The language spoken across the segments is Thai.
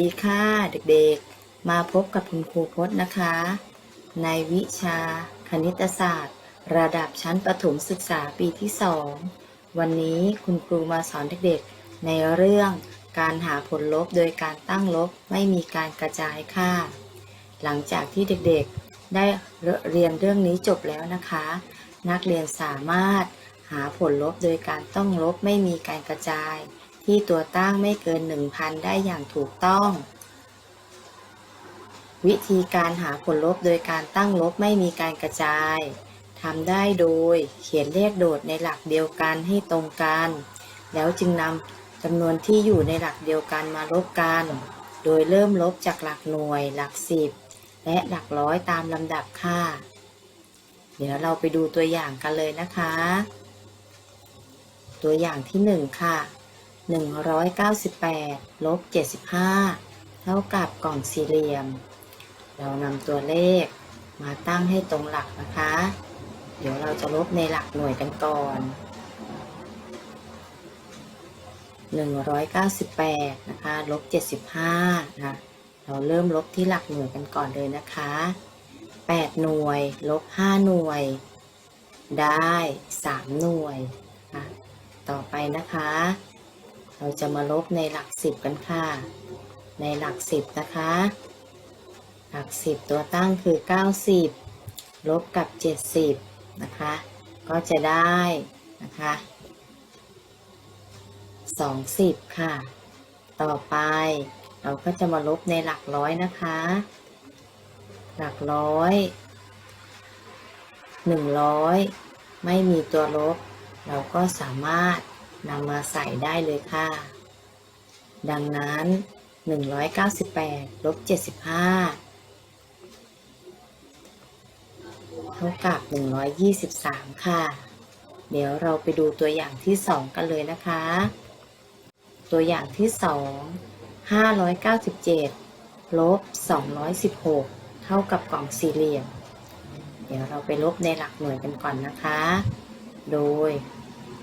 ดีค่ะเด็กๆ มาพบกับคุณครูพจน์นะคะ ในวิชาคณิตศาสตร์ ระดับชั้นประถมศึกษาปีที่2วันนี้คุณครูมาสอนเด็กๆ ในเรื่องการหาผลลบโดยการตั้งลบไม่มีการกระจายค่า หลังจากที่เด็กๆ ได้เรียนเรื่องนี้จบแล้วนะคะ นักเรียนสามารถหาผลลบโดยการต้องลบไม่มีการกระจาย ที่ตัวตั้งไม่เกิน 1,000 ได้อย่างถูกต้อง วิธีการหาผลลบโดยการตั้งลบไม่มีการกระจายทำได้โดยเขียนเลขโดดในหลักเดียวกันให้ตรงกัน แล้วจึงนำจำนวนที่อยู่ในหลักเดียวกันมาลบกัน โดยเริ่มลบจากหลักหน่วย หลักสิบและหลักร้อยตามลำดับค่าเดี๋ยวเราไปดูตัวอย่างกันเลยนะคะ ตัวอย่างที่หนึ่งค่ะ 198 ลบ 75 เท่ากับกล่องสี่เหลี่ยม เรานำตัวเลขมาตั้งให้ตรงหลักนะคะ เดี๋ยวเราจะลบในหลักหน่วยกันก่อน 198 นะคะ ลบ 75 นะคะ เราเริ่มลบที่หลักหน่วยกันก่อนเลยนะคะ 8 หน่วย ลบ 5 หน่วย ได้ 3 หน่วยนะต่อไปนะคะ เราจะมาลบในหลัก10กันค่ะ ในหลัก10นะคะ หลัก10ตัวตั้งคือ 90 ลบกับ 70 นะคะ ก็จะได้นะคะ20 ค่ะ ต่อไปเราก็จะมาลบในหลักร้อยนะคะ หลักร้อย 100 ไม่มีตัวลบ เราก็สามารถ นำมาใส่ได้เลยค่ะ ดังนั้น 198ลบ75 เท่ากับ 123 ค่ะ เดี๋ยวเราไปดูตัวอย่างที่ 2 กันเลยนะคะ ตัวอย่างที่ 2 597ลบ216 เท่ากับกล่องสี่เหลี่ยม เดี๋ยวเราไปลบในหลักหน่วยกันก่อนนะคะ โดย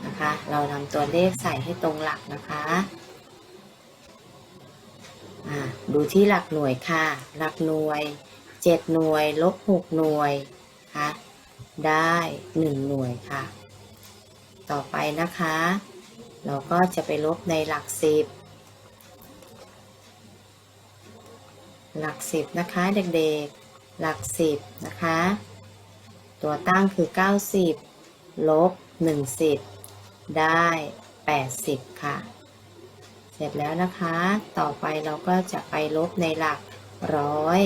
นะคะ เรานำตัวเลขใส่ให้ตรงหลักนะคะดูที่หลักหน่วยค่ะ หลักหน่วย 7 หน่วย ลบ 6 หน่วยค่ะได้ 1 หน่วยค่ะ ต่อไปนะคะ เราก็จะไปลบในหลัก 10 หลัก 10 นะคะเด็กๆ หลัก 10 นะคะ ตัวตั้งคือ 90 ลบ10 ได้ 80 ค่ะ เสร็จแล้วนะคะ ต่อไปเราก็จะไปลบในหลักร้อย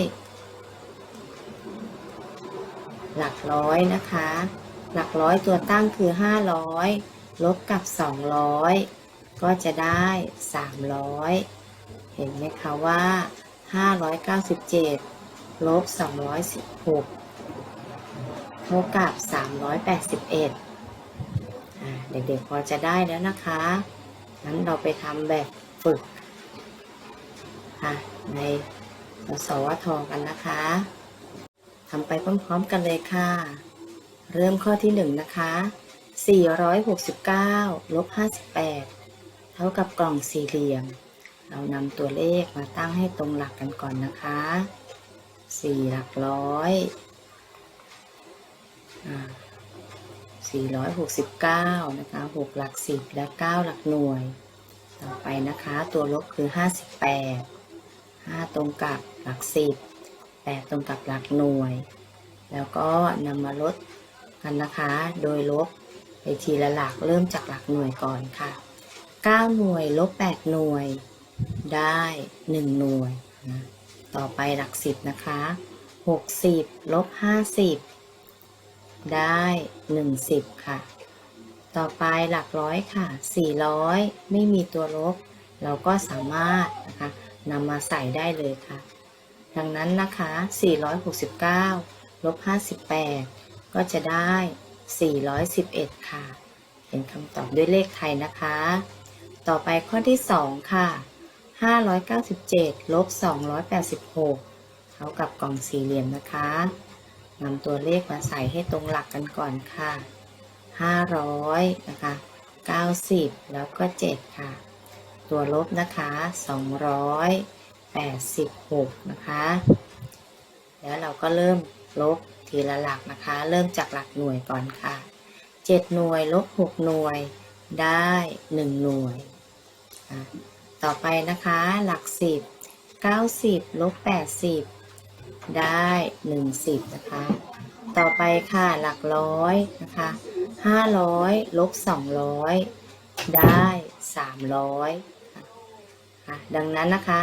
หลักร้อยนะคะ หลักร้อยตัวตั้งคือ 500 ลบกับ 200 ก็จะได้ 300 เห็นไหมคะว่า 597 ลบ 216 เท่ากับ 381อ่า เด็กๆพอจะได้แล้วนะคะงั้นเราไปทำแบบฝึกค่ะในสวทกันนะคะทำไปพร้อมๆกันเลยค่ะ เริ่มข้อที่ 1 นะคะ 469ลบ58 เท่ากับกล่องสี่เหลี่ยม เรานำตัวเลขมาตั้งให้ตรงหลักกันก่อนนะคะ 4 หลักร้อยอ่า 469 นะคะ 6 หลัก 10 และ 9 หลักหน่วย ต่อไปนะคะ ตัวลบคือ 58 5 ตรงกับหลัก 10 8 ตรงกับหลักหน่วย แล้วก็นำมาลดกันนะคะ โดยลบไปทีละหลักเริ่มจากหลักหน่วยก่อนค่ะ 9 หน่วยลบ 8 หน่วย ได้ 1 หน่วยนะต่อไปหลัก 10 นะคะ 60ลบ50 ได้ 10 ค่ะ ต่อไปหลักร้อยค่ะ 400 ไม่มีตัวลบ เราก็สามารถนะคะนำมาใส่ได้เลยค่ะ ดังนั้นนะคะ 469 ลบ 58 ก็จะได้ 411 ค่ะเป็นคำตอบด้วยเลขไทยนะคะ ต่อไปข้อที่ 2 ค่ะ 597 ลบ 286 เท่ากับกล่องสี่เหลี่ยมนะคะ นำตัวเลขมาใส่ให้ตรงหลักกันก่อนค่ะ 500 นะคะ 90 แล้วก็ 7 ค่ะ ตัวลบนะคะ 286 นะคะ แล้วเราก็เริ่มลบทีละหลักนะคะ เริ่มจากหลักหน่วยก่อนค่ะ 7 หน่วยลบ 6 หน่วย ได้ 1 หน่วยอะต่อไปนะคะ หลัก 10 90 ลบ 80 ได้1 10นะคะ ต่อไปค่ะหลักร้อยนะคะ500ลบ200ได้300ค่ะค่ะดังนั้นนะคะ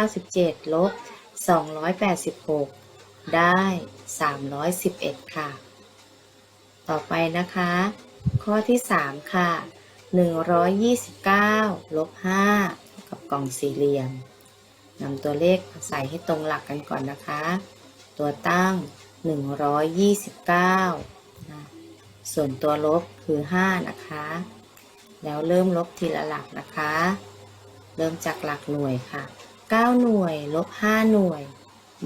597ลบ286ได้311ค่ะ ต่อไปนะคะ ข้อที่3ค่ะ129ลบ5กับกล่องสี่เหลี่ยม นำตัวเลขใส่ให้ตรงหลักกันก่อนนะคะ ตัวตั้ง 129นะส่วนตัวลบคือ 5 นะคะ แล้วเริ่มลบทีละหลักนะคะ เริ่มจากหลักหน่วยค่ะ 9 หน่วยลบ 5 หน่วย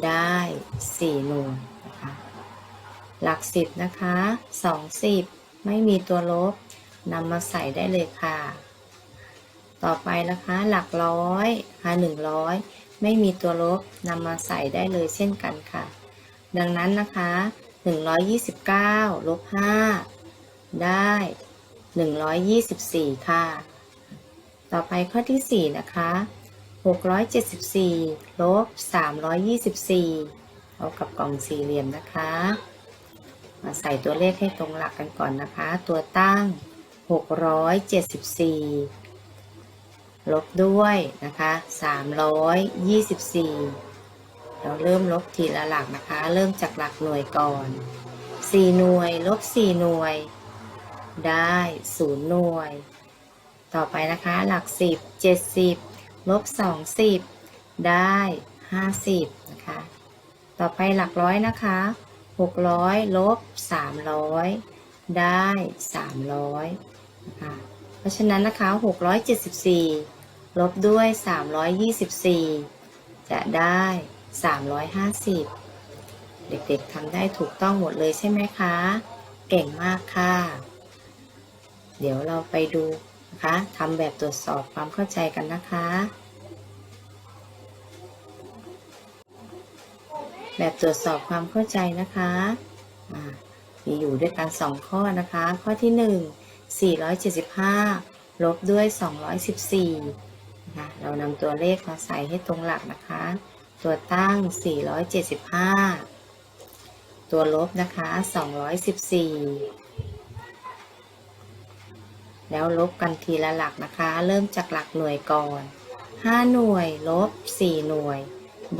ได้ 4 หน่วยนะคะ หลัก 10 นะคะ 20 ไม่มีตัวลบนำมาใส่ได้เลยค่ะ ต่อไปนะคะหลักร้อยค่ะ100 ไม่มีตัวลบนำมาใส่ได้เลยเช่นกันค่ะ ดังนั้นนะคะ 129 ลบ 5 ได้ 124 ค่ะ ต่อไปข้อที่ 4 นะคะ 674 ลบ 324เท่ากับกล่องสี่เหลี่ยมนะคะ มาใส่ตัวเลขให้ตรงหลักกันก่อนนะคะ ตัวตั้ง 674 ลบด้วยนะคะ324 เราเริ่มลบทีละหลักนะคะ เริ่มจากหลักหน่วยก่อน 4 หน่วย ลบ 4 หน่วย ได้ 0 หน่วย ต่อไปนะคะ หลัก 10 70 ลบ 20 ได้ 50 นะคะ ต่อไปหลักร้อยนะคะ 600 ลบ 300 ได้ 300 นะคะเพราะฉะนั้นนะคะ 674 ลบด้วย 324 จะได้ 350 เด็กๆทำได้ถูกต้องหมดเลยใช่ไหมคะ เก่งมากค่ะ เดี๋ยวเราไปดูนะคะทำแบบตรวจสอบความเข้าใจกันนะคะ แบบตรวจสอบความเข้าใจนะคะมีอยู่ด้วยกัน 2 ข้อนะคะ ข้อที่ 1 475 ลบด้วย 214 คะเรานำตัวเลขมาใส่ให้ตรงหลักนะคะ ตัวตั้ง 475 ตัวลบนะคะ 214 แล้วลบกันทีละหลักนะคะ เริ่มจากหลักหน่วยก่อน 5 หน่วยลบ 4 หน่วย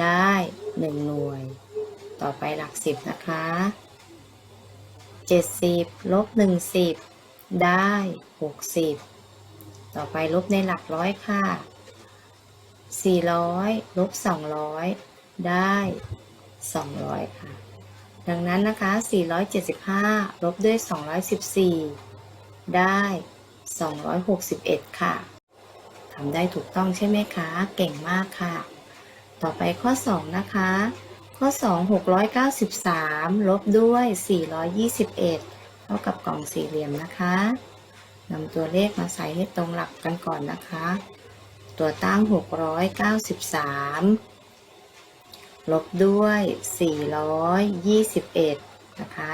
ได้ 1 หน่วย ต่อไปหลัก 10 นะคะ 70 ลบ 10 ได้ 60ต่อไปลบในหลักร้อยค่ะ 400ลบ200 ได้ 200 ค่ะ ดังนั้นนะคะ 475 ลบด้วย 214 ได้ 261 ค่ะ ทำได้ถูกต้องใช่ไหมคะ เก่งมากค่ะ ต่อไปข้อ 2 นะคะ ข้อ 2 693 ลบด้วย 421 เท่ากับกล่องสี่เหลี่ยมนะคะนำตัวเลขมาใส่ให้ตรงหลักกันก่อนนะคะ ตัวตั้ง 693 ลบด้วย 421 นะคะ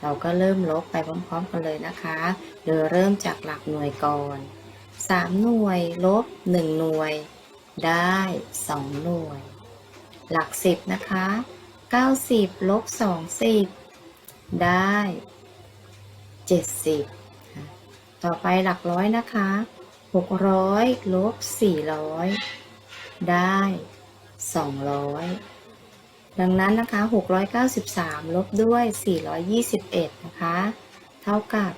เราก็เริ่มลบไปพร้อมๆกันเลยนะคะ โดยเริ่มจากหลักหน่วยก่อน 3 หน่วยลบ 1 หน่วย ได้ 2 หน่วย หลัก 10 นะคะ 90 ลบ 20 ได้ 70 ต่อไปหลักร้อยนะคะ 600ลบ400ได้200ดังนั้นนะคะ 693 ลบด้วย 421 นะคะ เท่ากับ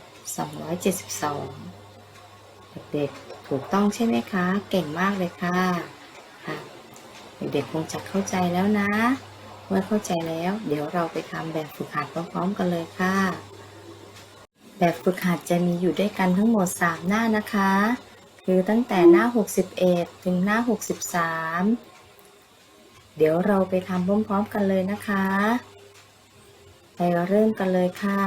272 เด็กๆ ถูกต้องใช่ไหมคะ เก่งมากเลยค่ะค่ะ เด็กๆ คงจะเข้าใจแล้วนะ เมื่อเข้าใจแล้ว เดี๋ยวเราไปทำแบบฝึกหัดพร้อมๆ กันเลยค่ะ แบบฝึกหัดจะมีอยู่ด้วยกันทั้งหมด 3 หน้านะคะ คือตั้งแต่หน้า 61 ถึงหน้า 63 เดี๋ยวเราไปทำพร้อมๆกันเลยนะคะ ไปเริ่มกันเลยค่ะ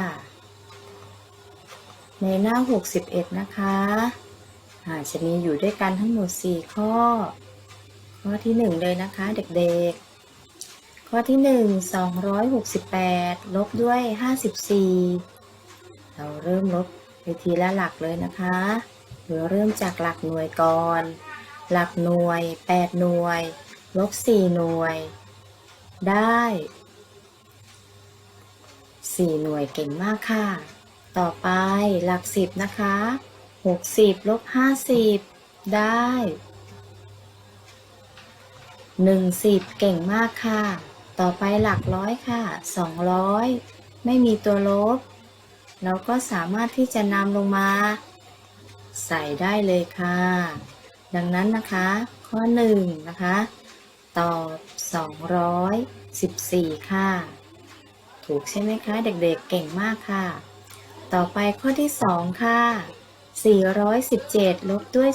ในหน้า 61 นะคะอาจะมีอยู่ด้วยกันทั้งหมด 4 ข้อ ข้อที่ 1 เลยนะคะเด็กๆ ข้อที่ 1 268 ลบด้วย 54 เราเริ่มลบไปทีละหลักเลยนะคะ โดยเริ่มจากหลักหน่วยก่อน หลักหน่วย 8 หน่วย ลบ 4 หน่วย ได้ 4 หน่วยเก่งมากค่ะ ต่อไปหลัก 10 นะคะ 60 ลบ 50 ได้ 10 เก่งมากค่ะ ต่อไปหลักร้อยค่ะ 200 ไม่มีตัวลบ เราก็สามารถที่จะนำลงมา ใส่ได้เลยค่ะ ดังนั้นนะคะ ข้อ1นะคะ ตอบ 214 ค่ะ ถูกใช่ไหมคะ เด็กๆเก่งมากค่ะ ต่อไปข้อที่ 2 ค่ะ 417 ลบด้วย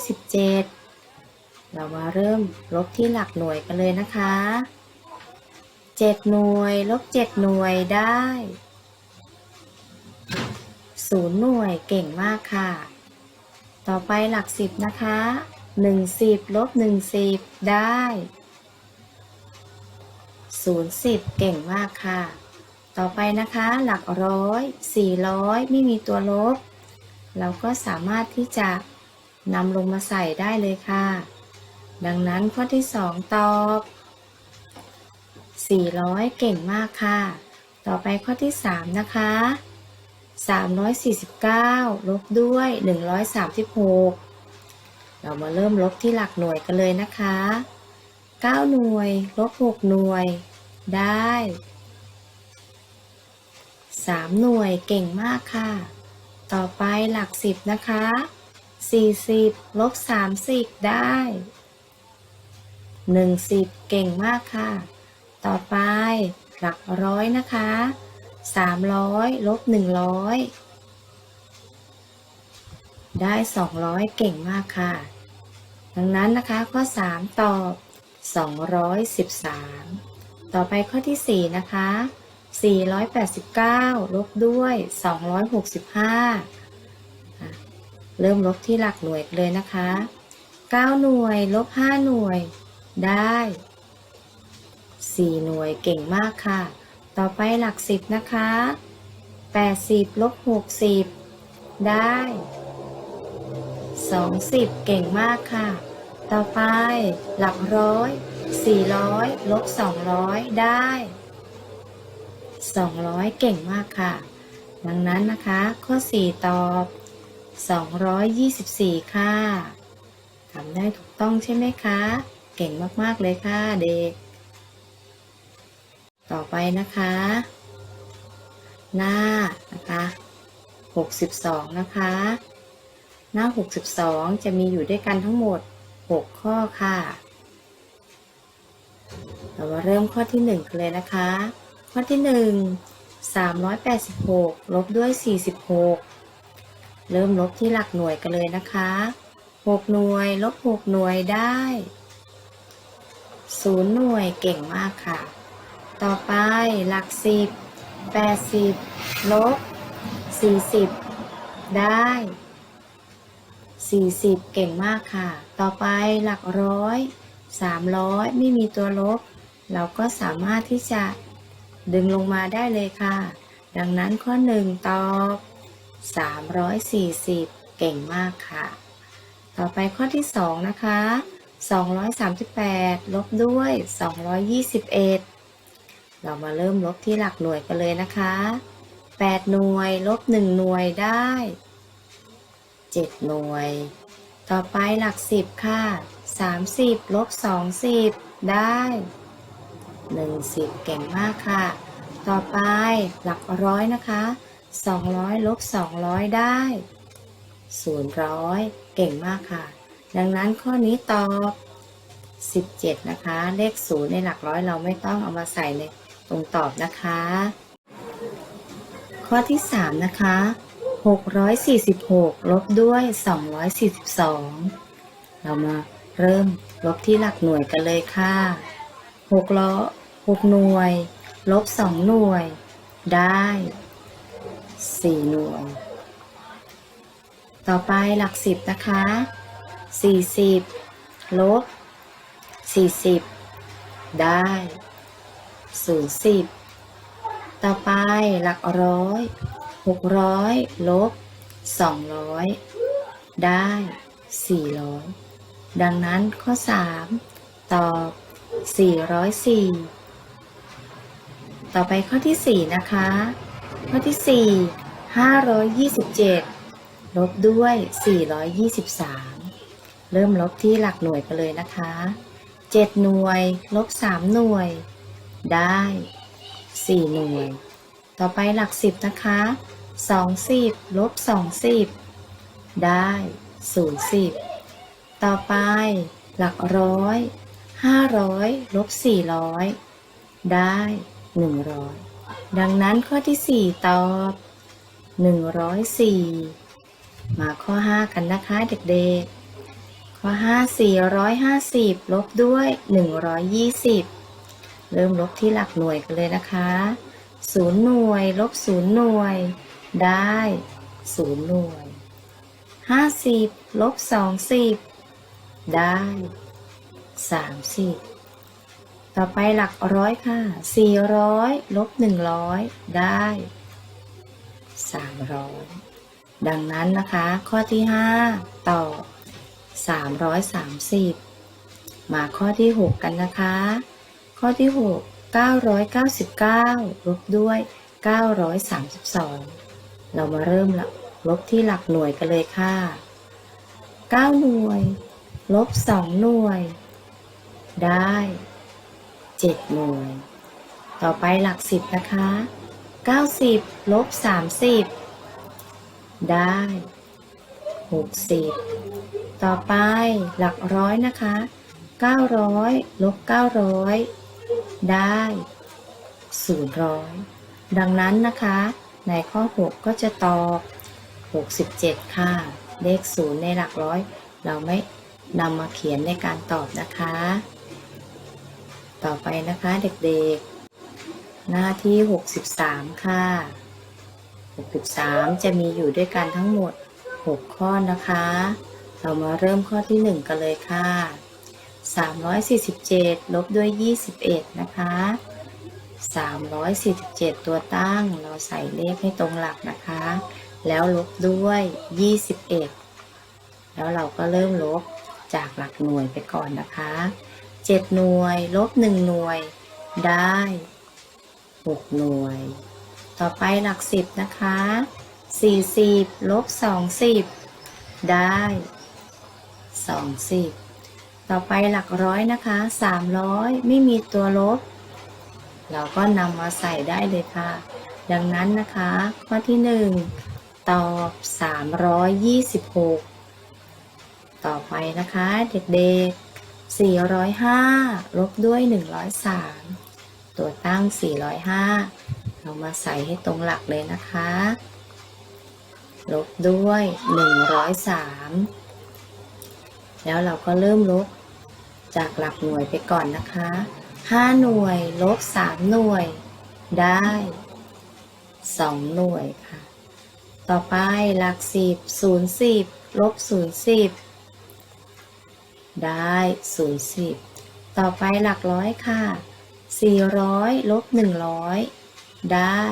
17 เรามาเริ่มลบที่หลักหน่วยกันเลยนะคะ 7 หน่วย ลบ 7 หน่วยได้ 0 หน่วยเก่งมากค่ะ ต่อไปหลัก10นะคะ10ลบ10ได้0 10เก่งมากค่ะ ต่อไปนะคะหลักร้อย400ไม่มีตัวลบ เราก็สามารถที่จะนำลงมาใส่ได้เลยค่ะ ดังนั้นข้อที่2ตอบ 400 เก่งมากค่ะ ต่อไปข้อที่ 3 นะคะ 349 ลบด้วย 136 เรามาเริ่มลบที่หลักหน่วยกันเลยนะคะ 9 หน่วย ลบ 6 หน่วย ได้ 3 หน่วย เก่งมากค่ะ ต่อไปหลัก 10 นะคะ 40 ลบ 30 ได้10เก่งมากค่ะ ต่อไปหลักร้อยนะคะ 300ลบ100ได้200เก่งมากค่ะ ดังนั้นนะคะข้อ3ตอบ213ต่อไปข้อที่4นะคะ489ลบด้วย265อะเริ่มลบที่หลักหน่วยเลยนะคะ9หน่วยลบ5หน่วยได้4หน่วยเก่งมากค่ะ ต่อไปหลัก10นะคะ 80ลบ60 ได้ 20 เก่งมากค่ะ ต่อไปหลักร้อย 400ลบ200 ได้ 200 เก่งมากค่ะ ดังนั้นนะคะ ข้อ 4 ตอบ 224 ค่ะทำได้ถูกต้องใช่ไหมคะ เก่งมาก ๆ เลยค่ะเด็ก ต่อไปนะคะ หน้านะคะ62 นะคะ หน้า 62 จะมีอยู่ด้วยกันทั้งหมด 6 ข้อค่ะ เรามาเริ่มข้อที่1กันเลยนะคะ ข้อที่ 1 386 ลบด้วย 46 เริ่มลบที่หลักหน่วยกันเลยนะคะ 6 หน่วย ลบ 6 หน่วยได้ 0 หน่วยเก่งมากค่ะ ต่อไปหลัก10 80ลบ40ได้40เก่งมากค่ะ ต่อไปหลักร้อย300ไม่มีตัวลบ เราก็สามารถที่จะดึงลงมาได้เลยค่ะ ดังนั้นข้อ1ตอบ340เก่งมากค่ะ ต่อไปข้อที่2นะคะ238ลบด้วย221เเรามาเริ่มลบที่หลักหน่วยกันเลยนะคะ 8 หน่วยลบ 1 หน่วยได้ 7 หน่วย ต่อไปหลัก 10 ค่ะ 30 ลบ 20 ได้ 10 เก่งมากค่ะ ต่อไปหลักร้อยนะคะ 200 ลบ 200 ได้ 000 เก่งมากค่ะ ดังนั้นข้อนี้ตอบ 17 นะคะ เลข 0 ในหลักร้อยเราไม่ต้องเอามาใส่ใน ตรงตอบนะคะ ข้อที่ 3 นะคะ 646 ลบด้วย 242 เรามาเริ่มลบที่หลักหน่วยกันเลยค่ะ6ล้อ6หน่วย ลบ 2 หน่วย ได้ 4 หน่วย ต่อไปหลัก 10 นะคะสี่สิบลบสี่สิบได้ ศูนย์สิบต่อไปหลักร้อยหกร้อยลบสองร้อยได้สี่ร้อยดังนั้นข้อสามตอบสี่ร้อยสี่ต่อไปข้อที่สี่นะคะ ข้อที่สี่ห้าร้อยยี่สิบเจ็ดลบด้วย 423 เริ่มลบที่หลักหน่วยกันเลยนะคะ 7 หน่วย ลบ 3 หน่วย ได้ 4 หน่วย ต่อไปหลัก 10 นะคะ 20ลบ20 ได้ 0 10 ต่อไปหลักร้อย 500ลบ400 ได้ 100 ดังนั้นข้อที่ 4 ตอบ 104 มาข้อ 5 กันนะคะเด็กๆข้อ5 450 ลบด้วย 120 เริ่มลบที่หลักหน่วยกันเลยนะคะ0หน่วย ลบ0หน่วย ได้0หน่วย50ลบ20ได้30ต่อไปหลักร้อยค่ะ400ลบ100ได้300ดังนั้นนะคะ ข้อที่5ต่อบ330มาข้อที่6กันนะคะ ข้อที่ 6 999ลบด้วย 932 เรามาเริ่มละลบที่หลักหน่วยกันเลยค่ะ 9 หน่วย ลบ 2 หน่วย ได้ 7 หน่วย ต่อไปหลัก 10 นะคะ 90 ลบ 30 ได้ 60 ต่อไปหลักร้อยนะคะ 900 ลบ 900 ได้000ดังนั้นนะคะ ในข้อ 6 ก็จะตอบ 67 ค่ะ เลข0ในหลักร้อย เราไม่นำมาเขียนในการตอบนะคะ ต่อไปนะคะเด็กๆ หน้าที่ 63 ค่ะ 63 จะมีอยู่ด้วยกันทั้งหมด 6 ข้อนะคะ เรามาเริ่มข้อที่ 1 กันเลยค่ะ 347 ลบด้วย 21 นะคะ 347 ตัวตั้งเราใส่เลขให้ตรงหลักนะคะ แล้วลบด้วย 21 แล้วเราก็เริ่มลบจากหลักหน่วยไปก่อนนะคะ 7 หน่วย ลบ 1 หน่วย ได้ 6 หน่วย ต่อไปหลัก 10 นะคะ 40 ลบ 20 ได้ 20 ต่อไปหลักร้อยนะคะ300 ไม่มีตัวลบ เราก็นำมาใส่ได้เลยค่ะ ดังนั้นนะคะ ข้อที่ 1 ตอบ 326 ต่อไปนะคะ เด็กๆ 405 ลบด้วย 103 ตัวตั้ง 405 เรามาใส่ให้ตรงหลักเลยนะคะ ลบด้วย 103แล้วเราก็เริ่มลบ จากหลักหน่วยไปก่อนนะคะ 5 หน่วยลบ 3 หน่วย ได้ 2 หน่วยค่ะ ต่อไปหลัก 10 0 10ลบ0 10 ได้0 10 ต่อไปหลักร้อยค่ะ 400ลบ100 ได้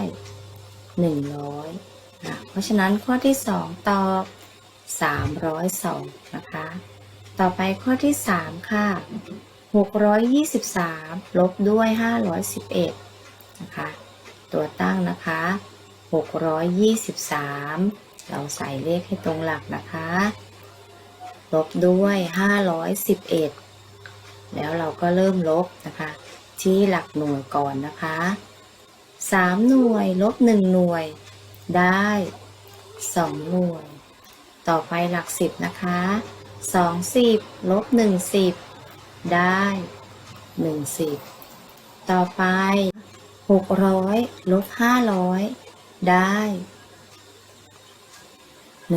100นะเพราะฉะนั้นข้อที่ 2 ตอบ 302 นะคะ ต่อไปข้อที่ 3 ค่ะ 623 ลบด้วย 511 นะคะ ตัวตั้งนะคะ 623 เราใส่เลขให้ตรงหลักนะคะ ลบด้วย 511 แล้วเราก็เริ่มลบนะคะ ที่หลักหน่วยก่อนนะคะ 3 หน่วยลบ 1 หน่วย ได้ 2 หน่วย ต่อไปหลัก 10 นะคะ 20ลบ10ได้10ต่อไป600ลบ500ได้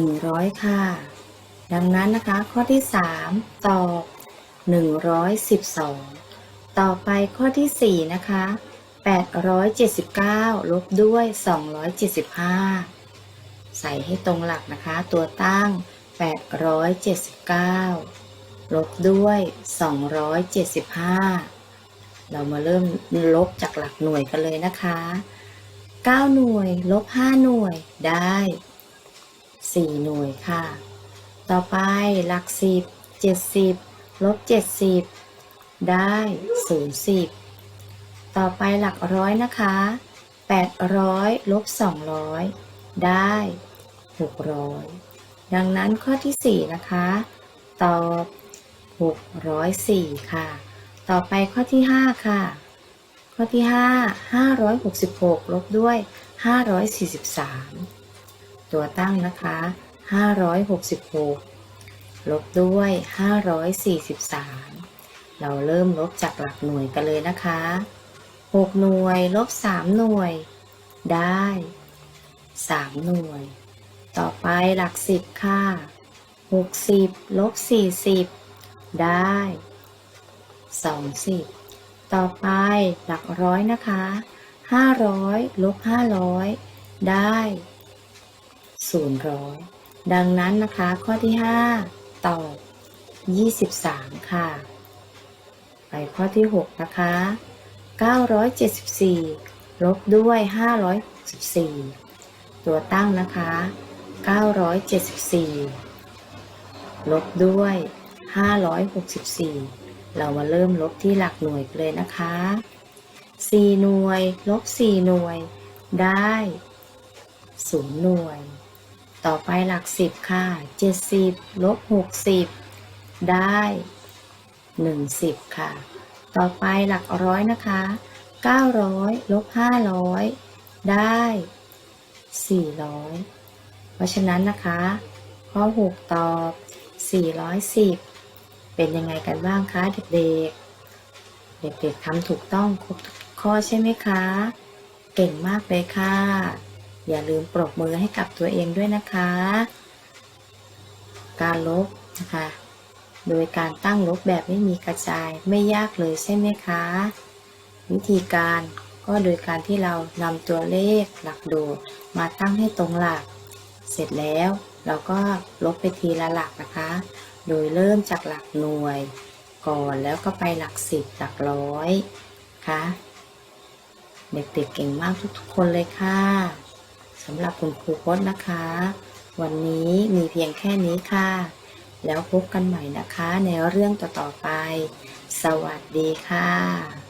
100ค่ะ ดังนั้นนะคะข้อที่3ตอบ112ต่อไปข้อที่4นะคะ879ลบด้วย275ใส่ให้ตรงหลักนะคะ ตัวตั้ง 879 ลบด้วย 275 เรามาเริ่มลบจากหลักหน่วยกันเลยนะคะ 9 หน่วยลบ 5 หน่วยได้ 4 หน่วยค่ะ ต่อไปหลัก 10 70 ลบ 70 ได้ 0 10 ต่อไปหลักร้อยนะคะ 800 ลบ 200 ได้ 600 ดังนั้นข้อที่ 4 นะคะ ตอบ 604 ค่ะ ต่อไปข้อที่ 5 ค่ะ ข้อที่ 5 566 ลบด้วย 543 ตัวตั้งนะคะ 566 ลบด้วย 543 เราเริ่มลบจากหลักหน่วยกันเลยนะคะ 6 หน่วยลบ 3 หน่วย ได้ 3 หน่วย ต่อไปหลัก10ค่ะ60ลบ40ได้20ต่อไปหลักร้อยนะคะ500ลบ500ได้000ดังนั้นนะคะข้อที่5ตอบ23ค่ะ ไปข้อที่6นะคะ974ลบด้วย564ตัวตั้งนะคะ 974 ลบด้วย 564 เรามาเริ่มลบที่หลักหน่วยเลยนะคะ 4 หน่วย ลบ 4 หน่วย ได้ 0 หน่วย ต่อไปหลัก 10 ค่ะ 70 ลบ 60 ได้ 10 ค่ะ ต่อไปหลักร้อยนะคะ 900 ลบ 500 ได้ 400 ราะฉะนั้นนะคะ ข้อ 6 ตอบ 410 เป็นยังไงกันบ้างคะ เด็กๆ เด็กๆทำถูกต้องครบข้อใช่ไหมคะ เก่งมากเลยค่ะ อย่าลืมปรบมือให้กับตัวเองด้วยนะคะ การลบนะคะ โดยการตั้งลบแบบไม่มีกระจายไม่ยากเลยใช่ไหมคะ วิธีการก็โดยการที่เรานำตัวเลขหลักโดดมาตั้งให้ตรงหลัก เสร็จแล้วเราก็ลบไปทีละหลักนะคะ โดยเริ่มจากหลักหน่วย ก่อนแล้วก็ไปหลักสิบหลักร้อยค่ะเด็กๆเก่งมากทุกๆคนเลยค่ะสำหรับคุณครูพจน์นะคะ วันนี้มีเพียงแค่นี้ค่ะ แล้วพบกันใหม่นะคะในเรื่องต่อๆไป สวัสดีค่ะ